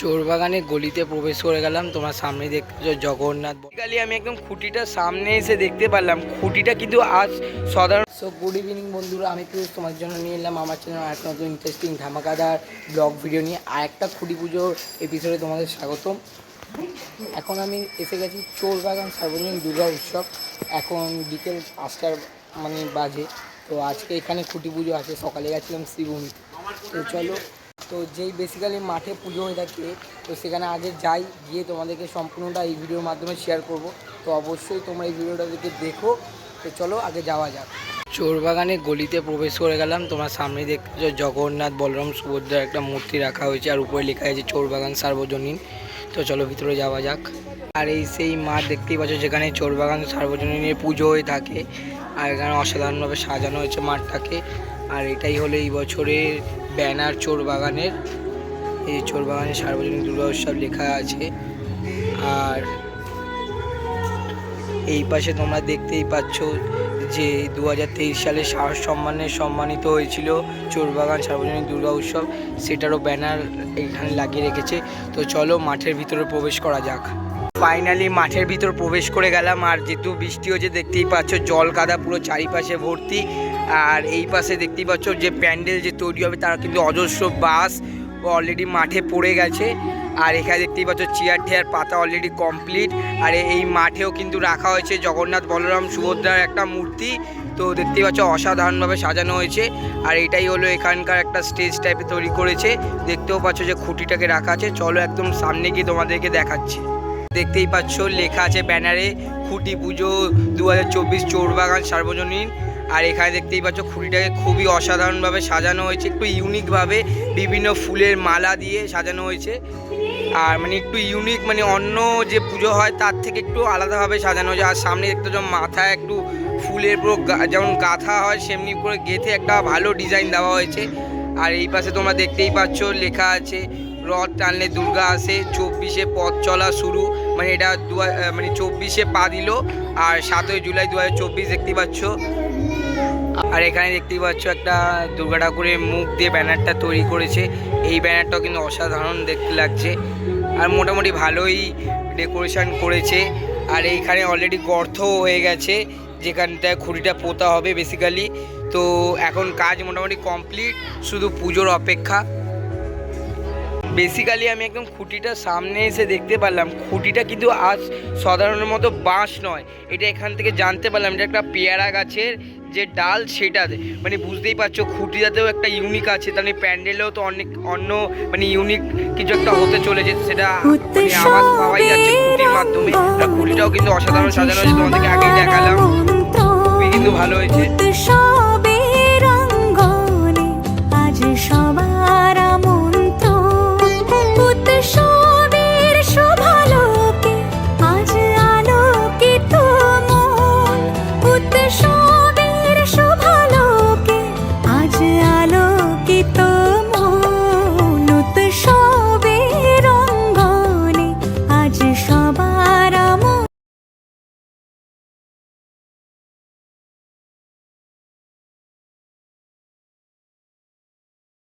চোরবাগানে গলিতে প্রবেশ করে গেলাম। তোমার সামনে দেখতে জগন্নাথ গালি আমি একদম খুঁটিটার সামনে এসে দেখতে পারলাম। খুঁটিটা কিন্তু আজ সাধারণ সো গুড ইভিনিং বন্ধুরা আমি কিন্তু তোমার জন্য নিয়ে এলাম আমার চ্যানেল একটা নতুন ইন্টারেস্টিং ধামাকাদার ব্লগ ভিডিও নিয়ে। আর একটা খুঁটি পুজোর এপিসোডে তোমাদের স্বাগতম। এখন আমি এসে গেছি চোরবাগান সার্বজনীন দুর্গা উৎসব। এখন বিকেল পাঁচটার মানে বাজে। তো আজকে এখানে খুঁটি পুজো আছে সকালে গেছিলাম শ্রীভূমি তো চলো তো যেই বেসিক্যালি মাঠে পুজো হয়ে থাকে, তো সেখানে আগে যাই, গিয়ে তোমাদেরকে সম্পূর্ণটা এই ভিডিওর মাধ্যমে শেয়ার করব। তো অবশ্যই তোমরা এই ভিডিওটা দেখে দেখো। তো চলো আগে যাওয়া যাক। চোরবাগানে গলিতে প্রবেশ করে গেলাম। তোমার সামনে দেখতে পাচ্ছ জগন্নাথ বলরাম সুভদ্রার একটা মূর্তি রাখা হয়েছে, আর উপরে লেখা আছে চোরবাগান সার্বজনীন। তো চলো ভিতরে যাওয়া যাক। আর এই সেই মাঠ দেখতেই পাচ্ছ যেখানে চোরবাগান সার্বজনীনের পুজো হয়ে থাকে, আর এখানে অসাধারণভাবে সাজানো হয়েছে মাঠটাকে। আর এটাই হলো এই বছরের ব্যানার চোর বাগানের। এই চোরবাগানের সার্বজনীন দুর্গা উৎসব লেখা আছে। আর এই পাশে তোমরা দেখতেই পাচ্ছ যে দু হাজার তেইশ সালে সাহস সম্মানে সম্মানিত হয়েছিল চোরবাগান সার্বজনীন দুর্গা উৎসব। সেটারও ব্যানার এখানে লাগিয়ে রেখেছে। তো চলো মাঠের ভিতরে প্রবেশ করা যাক। ফাইনালি মাঠের ভিতর প্রবেশ করে গেলাম, আর যেহেতু বৃষ্টি হচ্ছে দেখতেই পাচ্ছ, জল কাদা পুরো চারিপাশে ভর্তি, আর এই পাশে দেখতেই পাচ্ছ যে প্যান্ডেল যে তৈরি হবে, তারা কিন্তু অজস্র বাস অলরেডি মাঠে পড়ে গেছে, আর এখানে দেখতেই পাচ্ছ চেয়ার টেয়ার পাতা অলরেডি কমপ্লিট আর এই মাঠেও কিন্তু রাখা হয়েছে জগন্নাথ বলরাম সুভদ্রার একটা মূর্তি, তো দেখতেই পাচ্ছ অসাধারণভাবে সাজানো হয়েছে, আর এটাই হলো এখানকার একটা স্টেজ টাইপের তৈরি করেছে, দেখতেও পাচ্ছ যে খুঁটিটাকে রাখা আছে, চলো একদম সামনে গিয়ে তোমাদেরকে দেখাচ্ছি। দেখতেই পাচ্ছ, লেখা আছে ব্যানারে খুঁটি পুজো দু হাজার চব্বিশ চোরবাগান সার্বজনীন। আর এখানে দেখতেই পাচ্ছ, খুঁটিটাকে খুবই অসাধারণভাবে সাজানো হয়েছে, একটু ইউনিকভাবে বিভিন্ন ফুলের মালা দিয়ে সাজানো হয়েছে। আর মানে একটু ইউনিক মানে অন্য যে পুজো হয় তার থেকে একটু আলাদাভাবে সাজানো হয়েছে। আর সামনে দেখতে যেমন মাথায় একটু ফুলের পুরো যেমন গাঁথা হয়, সেমনি করে গেঁথে একটা ভালো ডিজাইন দেওয়া হয়েছে। আর এই পাশে তোমরা দেখতেই পাচ্ছ, লেখা আছে রথ টানলে দুর্গা আসে, চব্বিশে পথ চলা শুরু মানে এটা দু মানে চব্বিশে পা দিল, আর সাতই জুলাই দু চব্বিশ দেখতেই পাচ্ছ। আর এখানে দেখতেই পাচ্ছ একটা দুর্গা ঠাকুরের মুখ দিয়ে ব্যানারটা তৈরি করেছে, এই ব্যানারটাও কিন্তু অসাধারণ দেখতে লাগছে। আর মোটামুটি ভালোই ডেকোরেশন করেছে, আর এইখানে অলরেডি গর্তও হয়ে গেছে, যেখানটায় খুঁড়িটা পোতা হবে বেসিক্যালি। তো এখন কাজ মোটামুটি কমপ্লিট, শুধু পুজোর অপেক্ষা। বেসিক্যালি আমি একদম খুঁটিটার সামনে এসে দেখতে পারলাম। খুঁটিটা কিন্তু আজ সাধারণের মতো বাঁশ নয়। এটা এখান থেকে জানতে পারলাম এটা একটা পেয়ারা গাছের যে ডাল সেটা মানে বুঝতেই পারছ খুঁটিটাতেও একটা ইউনিক আছে। তাহলে প্যান্ডেলেও তো অনেক অন্য মানে ইউনিক কিছু একটা হতে চলেছে সেটা মানে আওয়াজ পাওয়াই যাচ্ছে খুঁটির মাধ্যমে। খুঁটিটাও কিন্তু অসাধারণ সাজানো হয়েছে। তোমাদেরকে আগেই দেখালাম। খুবই কিন্তু ভালো হয়েছে।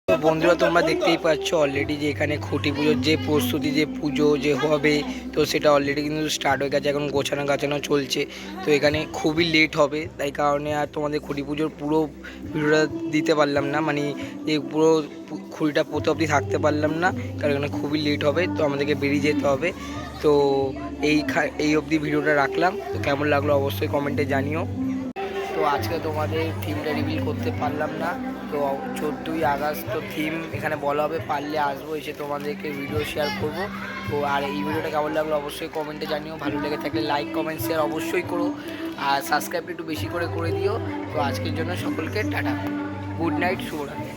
তো বন্ধুরা, তোমরা দেখতেই পাচ্ছ অলরেডি যে এখানে খুঁটি পুজোর যে প্রস্তুতি, যে পুজো যে হবে, তো সেটা অলরেডি কিন্তু স্টার্ট হয়ে গেছে, এখন গোছানো গাছানো চলছে। তো এখানে খুবই লেট হবে, তাই কারণে আর তোমাদের খুঁটি পুজোর পুরো ভিডিওটা দিতে পারলাম না মানে এই পুরো খুঁড়িটা পোতে অবধি থাকতে পারলাম না, কারণ এখানে খুবই লেট হবে, তো আমাদেরকে বেরিয়ে যেতে হবে। তো এই এই অবধি ভিডিওটা রাখলাম, তো কেমন লাগল অবশ্যই কমেন্টে জানিও। তো আজকে তোমাদের থিমটা রিভিল করতে পারলাম না। তো চোদ্দোই আগস্ট তো থিম এখানে বলা হবে, পারলে আসব, এসে তোমাদেরকে ভিডিও শেয়ার করব। তো আর এই ভিডিওটা কেমন লাগল অবশ্যই কমেন্টে জানিও। ভালো লেগে থাকলে লাইক কমেন্ট শেয়ার অবশ্যই করো। আর সাবস্ক্রাইব একটু বেশি করে করে দিও। তো আজকের জন্য সকলকে টাটা। গুড নাইট শুভরাত্রি।